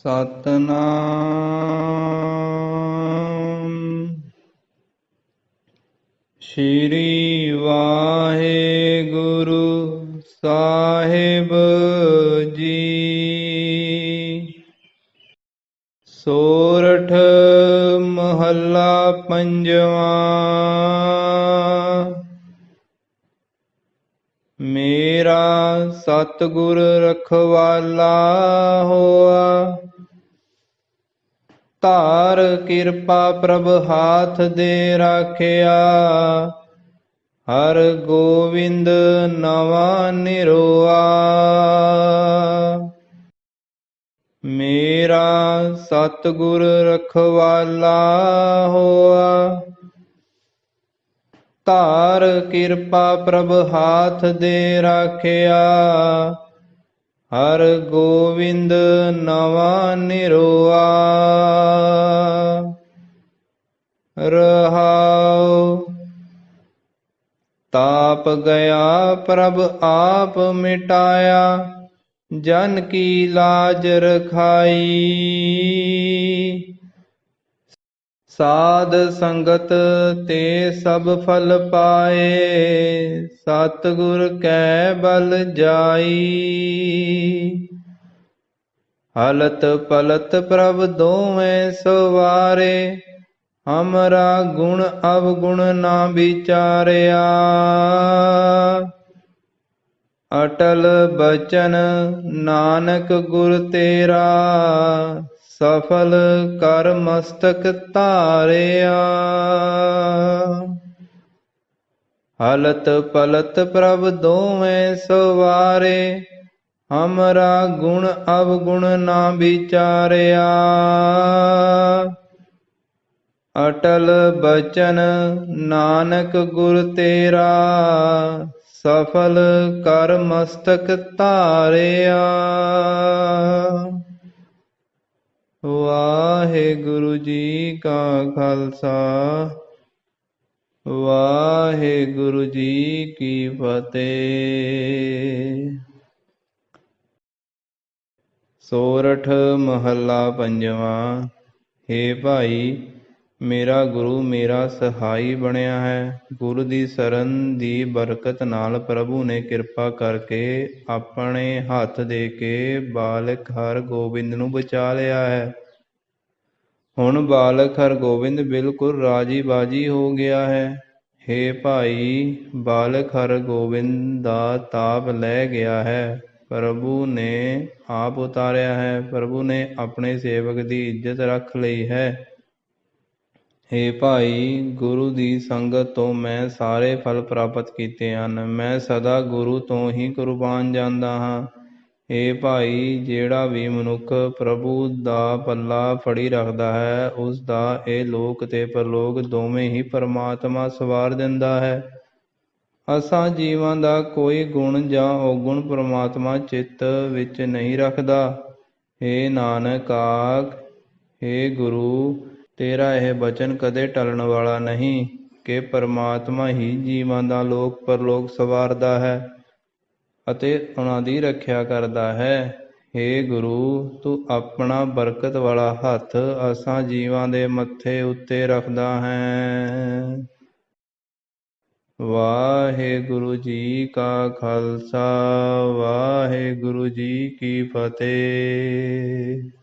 ਸਤਨਾਮ। ਸ਼੍ਰੀ ਵਾਹਿਗੁਰੂ ਸਾਹਿਬ ਜੀ। ਸੋਰਠ ਮਹੱਲਾ ਪੰਜਵਾਂ। ਮੇਰਾ ਸਤਿਗੁਰ ਰਖਵਾਲਾ ਹੋਆ। ਧਾਰ ਕਿਰਪਾ ਪ੍ਰਭ ਹਾਥ ਦੇ ਰਾਖਿਆ। ਹਰ ਗੋਵਿੰਦ ਨਵਾ ਨਿਰੋਆ। ਮੇਰਾ ਸਤਿਗੁਰ ਰਖਵਾਲਾ ਹੋਆ। ਧਾਰ ਕਿਰਪਾ ਪ੍ਰਭ ਹਾਥ ਦੇ ਰਾਖਿਆ। ਹਰ ਗੋਵਿੰਦ ਨਵਾ ਨਿਰੋਆ। ਗਿਆ ਪ੍ਰਭ ਆਪ ਮਿਟਾਇਆ, ਜਨ ਕੀ ਲਾਜ ਰਖਾਈ। ਸਾਧ ਸੰਗਤ ਤੇ ਸਭ ਫਲ ਪਾਏ, ਸਤਿਗੁਰ ਕੈ ਬਲ ਜਾਈ। ਹਲਤ ਪਲਤ ਪ੍ਰਭ ਦੋਵੇਂ ਸਵਾਰੇ ਹਮਰਾ ਗੁਣ ਅਵਗੁਣ ਨਾ ਵਿਚਾਰਿਆ। ਅਟਲ ਬਚਨ ਨਾਨਕ ਗੁਰ ਤੇਰਾ, ਸਫਲ ਕਰ ਮਸਤਕ ਧਾਰਿਆ। ਹਲਤ ਪਲਤ ਪ੍ਰਭ ਦੋਵੇਂ ਸਵਾਰੇ ਹਮਰਾ ਗੁਣ ਅਵਗੁਣ ਨਾ ਵਿਚਾਰਿਆ। ਅਟਲ ਬਚਨ ਨਾਨਕ ਗੁਰ ਤੇਰਾ, ਸਫਲ ਕਰ ਮਸਤਕ ਧਾਰਿਆ। ਵਾਹਿਗੁਰੂ ਜੀ ਕਾ ਖਾਲਸਾ, ਵਾਹਿਗੁਰੂ ਜੀ ਕੀ ਫਤਿਹ। ਸੋਰਠ ਮਹੱਲਾ ਪੰਜਵਾਂ, ਹੇ ਭਾਈ ਮੇਰਾ ਗੁਰੂ ਮੇਰਾ ਸਹਾਈ ਬਣਿਆ ਹੈ। ਗੁਰੂ ਦੀ ਸ਼ਰਨ ਦੀ ਬਰਕਤ ਨਾਲ ਪ੍ਰਭੂ ਨੇ ਕਿਰਪਾ ਕਰਕੇ ਆਪਣੇ ਹੱਥ ਦੇ ਕੇ ਬਾਲਕ ਹਰ ਗੋਬਿੰਦ ਨੂੰ ਬਚਾ ਲਿਆ ਹੈ। ਹੁਣ ਬਾਲਕ ਹਰਗੋਬਿੰਦ ਬਿਲਕੁਲ ਰਾਜੀ ਬਾਜੀ ਹੋ ਗਿਆ ਹੈ। ਹੇ ਭਾਈ, ਬਾਲਕ ਹਰਗੋਬਿੰਦ ਦਾ ਤਾਪ ਲੈ ਗਿਆ ਹੈ। ਪ੍ਰਭੂ ਨੇ ਆਪ ਉਤਾਰਿਆ ਹੈ। ਪ੍ਰਭੂ ਨੇ ਆਪਣੇ ਸੇਵਕ ਦੀ ਇੱਜ਼ਤ ਰੱਖ ਲਈ ਹੈ। ਹੇ ਭਾਈ, ਗੁਰੂ ਦੀ ਸੰਗਤ ਤੋਂ ਮੈਂ ਸਾਰੇ ਫਲ ਪ੍ਰਾਪਤ ਕੀਤੇ ਹਨ। ਮੈਂ ਸਦਾ ਗੁਰੂ ਤੋਂ ਹੀ ਕੁਰਬਾਨ ਜਾਂਦਾ ਹਾਂ। ਹੇ ਭਾਈ, ਜਿਹੜਾ ਵੀ ਮਨੁੱਖ ਪ੍ਰਭੂ ਦਾ ਪੱਲਾ ਫੜੀ ਰੱਖਦਾ ਹੈ, ਉਸ ਦਾ ਇਹ ਲੋਕ ਤੇ ਪਰਲੋਕ ਦੋਵੇਂ ਹੀ ਪਰਮਾਤਮਾ ਸਵਾਰ ਦਿੰਦਾ ਹੈ। ਅਸਾਂ ਜੀਵਾਂ ਦਾ ਕੋਈ ਗੁਣ ਜਾਂ ਔਗੁਣ ਪਰਮਾਤਮਾ ਚਿੱਤ ਵਿੱਚ ਨਹੀਂ ਰੱਖਦਾ। ਹੇ ਨਾਨਕ ਆਖ, ਹੇ ਗੁਰੂ ਤੇਰਾ ਇਹ ਬਚਨ ਕਦੇ ਟਲਣ ਵਾਲਾ ਨਹੀਂ ਕਿ ਪਰਮਾਤਮਾ ਹੀ ਜੀਵਾਂ ਦਾ ਲੋਕ ਪਰਲੋਕ ਸਵਾਰਦਾ ਹੈ ਅਤੇ ਉਹਨਾਂ ਦੀ ਰੱਖਿਆ ਕਰਦਾ ਹੈ। ਹੇ ਗੁਰੂ, ਤੂੰ ਆਪਣਾ ਬਰਕਤ ਵਾਲਾ ਹੱਥ ਅਸਾਂ ਜੀਵਾਂ ਦੇ ਮੱਥੇ ਉੱਤੇ ਰੱਖਦਾ ਹੈ। ਵਾਹਿਗੁਰੂ ਜੀ ਕਾ ਖਾਲਸਾ, ਵਾਹਿਗੁਰੂ ਜੀ ਕੀ ਫਤਿਹ।